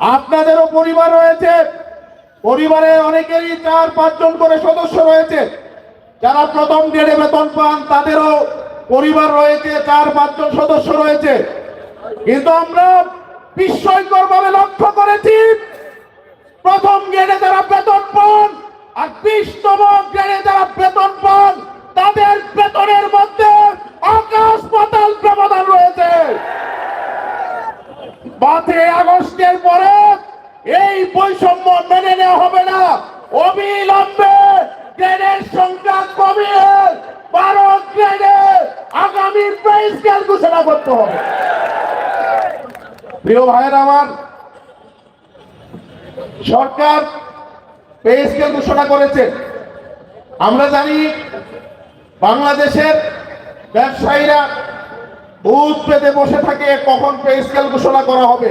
আপনাদেরও পরিবার রয়েছে। পরিবারে অনেকেরই চার, পাঁচজন করে সদস্য রয়েছে। যারা প্রথম গ্রেডে বেতন পান, তাদেরও পরিবার রয়েছে, চার, পাঁচজন সদস্য রয়েছে। কিন্তু আমরা বিস্ময়কর ভাবে লক্ষ্য করেছি, প্রথম গ্রেডে যারা পাঁচই আগস্টের পরে এই বৈষম্য মেনে নেওয়া হবে না। অবিলম্বে গ্রেডের সংখ্যা কমিয়ে বারো গ্রেডে আগামী পে স্কেল ঘোষণা করতে হবে। প্রিয় ভাইয়ের আমার, সরকার পে স্কেল ঘোষণা করেছে। আমরা জানি বাংলাদেশের ব্যবসায়ীরা বুথ পেতে বসে থাকে, কখন পে স্কেল ঘোষণা করা হবে?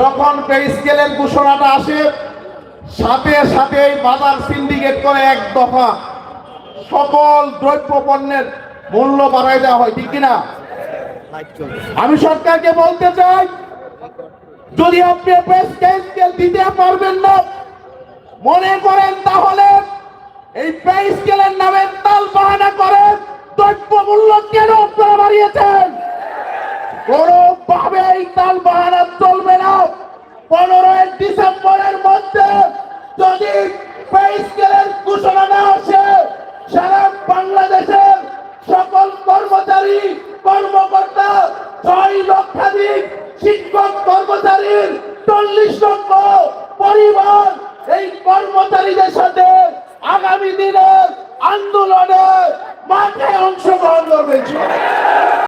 যখন পে স্কেলের ঘোষণাটা আসে, সাথে সাথে বাজার সিন্ডিকেট করে এক দফা। সকল দ্রব্য পণ্যের মূল্য বাড়াই দেওয়া হয়, ঠিক কিনা? আমি সরকারকে বলতে চাই, যদি আপনি স্কেল দিতে পারবেন না, মনে করেন তাহলে এই পে স্কেলের নামে তাল বাহানা করেন কোনোভাবে এই তাল বাহানা চলবে না। পনেরোই ডিসেম্বরের মধ্যে যদি পে স্কেলের ঘোষণা না আসে, সারা বাংলাদেশের সকল কর্মচারী, কর্মকর্তা, ছয় লক্ষাধিক শিক্ষক কর্মচারীর চল্লিশ লক্ষ পরিবার এই কর্মচারীদের সাথে আগামী দিনের আন্দোলনে মাঠে অংশগ্রহণ করবে।